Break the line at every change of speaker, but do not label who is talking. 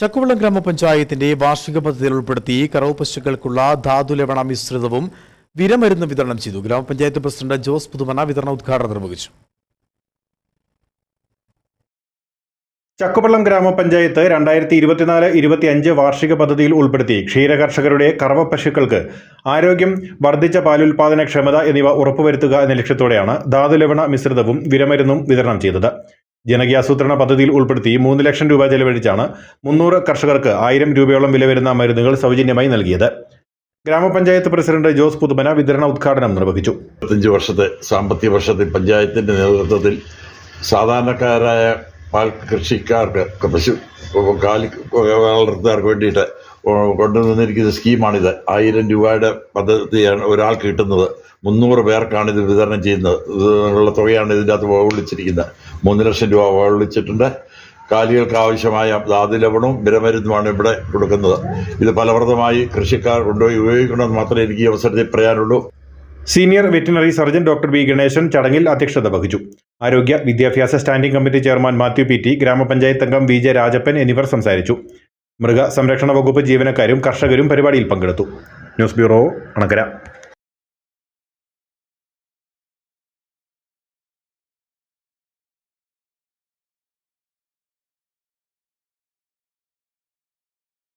ചക്കുവള്ളം ഗ്രാമപഞ്ചായത്തിന്റെ വാർഷിക പദ്ധതിയിൽ ഉൾപ്പെടുത്തി കറവ് പശുക്കൾക്കുള്ള ധാതുലവണ മിശ്രിതവും വിരമരുന്ന് വിതരണം ചെയ്തു. ഗ്രാമപഞ്ചായത്ത് പ്രസിഡന്റ് ജോസ് പുതുമന വിതരണ ഉദ്ഘാടനം നിർവഹിച്ചു.
ചക്കുപള്ളം ഗ്രാമപഞ്ചായത്ത് രണ്ടായിരത്തി ഇരുപത്തിനാല് ഇരുപത്തിയഞ്ച് വാർഷിക പദ്ധതിയിൽ ഉൾപ്പെടുത്തി ക്ഷീരകർഷകരുടെ കറവ പശുക്കൾക്ക് ആരോഗ്യം വർദ്ധിച്ച പാലുൽപാദനക്ഷമത എന്നിവ ഉറപ്പുവരുത്തുക എന്ന ലക്ഷ്യത്തോടെയാണ് ധാതുലവണ മിശ്രിതവും വിരമരുന്നും വിതരണം ചെയ്തത്. ജനകീയാസൂത്രണ പദ്ധതിയിൽ ഉൾപ്പെടുത്തി മൂന്ന് ലക്ഷം രൂപ ചെലവഴിച്ചാണ് മുന്നൂറ് കർഷകർക്ക് ആയിരം രൂപയോളം വില വരുന്ന മരുന്നുകൾ സൗജന്യമായി നൽകിയത്. ഗ്രാമപഞ്ചായത്ത് പ്രസിഡന്റ് ജോസ് പുതുമന വിതരണ ഉദ്ഘാടനം നിർവഹിച്ചു.
ഇരുപത്തഞ്ച് വർഷത്തെ സാമ്പത്തിക വർഷത്തിൽ പഞ്ചായത്തിന്റെ നേതൃത്വത്തിൽ സാധാരണക്കാരായ പാൽ കൃഷിക്കാർക്ക് പശു കാലി വളർത്തുകാർക്ക് വേണ്ടിയിട്ട് കൊണ്ടുവന്നിരിക്കുന്ന സ്കീമാണിത്. ആയിരം രൂപയുടെ പദ്ധതിയാണ് ഒരാൾക്ക് കിട്ടുന്നത്. മുന്നൂറ് പേർക്കാണ് ഇത് വിതരണം ചെയ്യുന്നത്. ഇതിനുള്ള തുകയാണ് ഇതിന്റെ അകത്ത് വിളിച്ചിരിക്കുന്നത് മൂന്ന് ലക്ഷം രൂപ വിളിച്ചിട്ടുണ്ട് കാലികൾക്ക് ആവശ്യമായ ധാതുലവണവും വിരമരുന്നുമാണ് ഇവിടെ കൊടുക്കുന്നത്. ഇത് ഫലപ്രദമായി കൃഷിക്കാർ കൊണ്ടുപോയി ഉപയോഗിക്കണമെന്ന് മാത്രമേ എനിക്ക് ഈ അവസരത്തിൽ പറയാനുള്ളൂ.
Senior veterinary surgeon doctor B Ganeshan ചടങ്ങിൽ അധ്യക്ഷത വഹിച്ചു. ആരോഗ്യ വിദ്യാഭ്യാസ standing committee chairman Mathew P T ഗ്രാമപഞ്ചായത്ത് അംഗം വി ജെ രാജപ്പൻ എന്നിവർ സംസാരിച്ചു. മൃഗസംരക്ഷണ വകുപ്പ് ജീവനക്കാരും കർഷകരും പരിപാടിയിൽ പങ്കെടുത്തു. News bureau Anakkara.